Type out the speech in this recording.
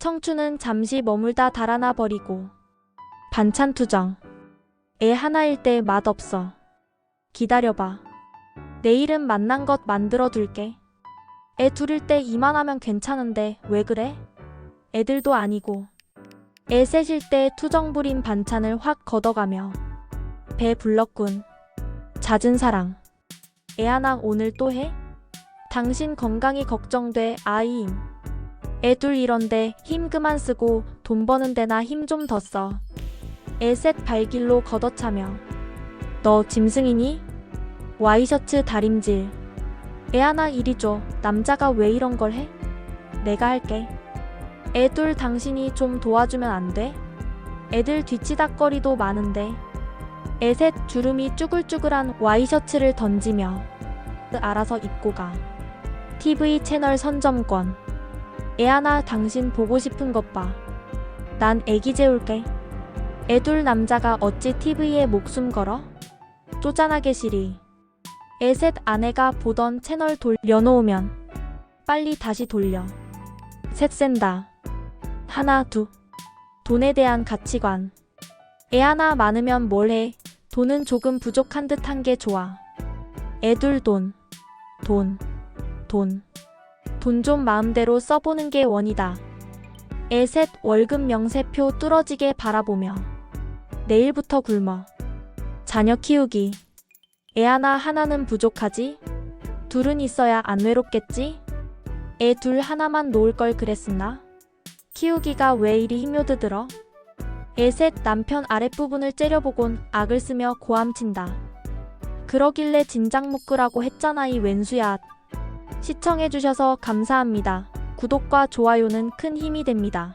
청춘은 잠시 머물다 달아나 버리고 반찬 투정. 애 하나일 때 맛없어. 기다려봐. 내일은 만난 것 만들어 둘게. 애 둘일 때 이만하면 괜찮은데 왜 그래? 애들도 아니고. 애 셋일 때 투정 부린 반찬을 확 걷어가며 배 불렀군. 잦은 사랑. 애 하나 오늘 또 해? 당신 건강이 걱정돼 아이임 애둘 이런데 힘 그만 쓰고 돈 버는 데나 힘 좀 더 써. 애셋 발길로 걷어차며. 너 짐승이니? 와이셔츠 다림질. 애 하나 이리 줘. 남자가 왜 이런 걸 해? 내가 할게. 애둘 당신이 좀 도와주면 안 돼? 애들 뒤치다거리도 많은데. 애셋 주름이 쭈글쭈글한 와이셔츠를 던지며 알아서 입고 가. TV 채널 선점권. 애 하나 당신 보고 싶은 것 봐. 난 애기 재울게. 애둘 남자가 어찌 TV에 목숨 걸어? 쪼잔하게 시리. 애 셋 아내가 보던 채널 돌려놓으면 빨리 다시 돌려. 셋 센다. 하나 두. 돈에 대한 가치관. 애 하나 많으면 뭘 해? 돈은 조금 부족한 듯한 게 좋아. 애둘 돈. 돈. 돈. 돈 좀 마음대로 써보는 게 원이다. 애셋 월급 명세표 뚫어지게 바라보며 내일부터 굶어. 자녀 키우기. 애 하나 하나는 부족하지? 둘은 있어야 안 외롭겠지? 애 둘 하나만 놓을 걸 그랬었나? 키우기가 왜 이리 힘요드들어? 애 셋 남편 아랫부분을 째려보곤 악을 쓰며 고함친다. 그러길래 진작 묶으라고 했잖아 이 왼수야. 시청해주셔서 감사합니다. 구독과 좋아요는 큰 힘이 됩니다.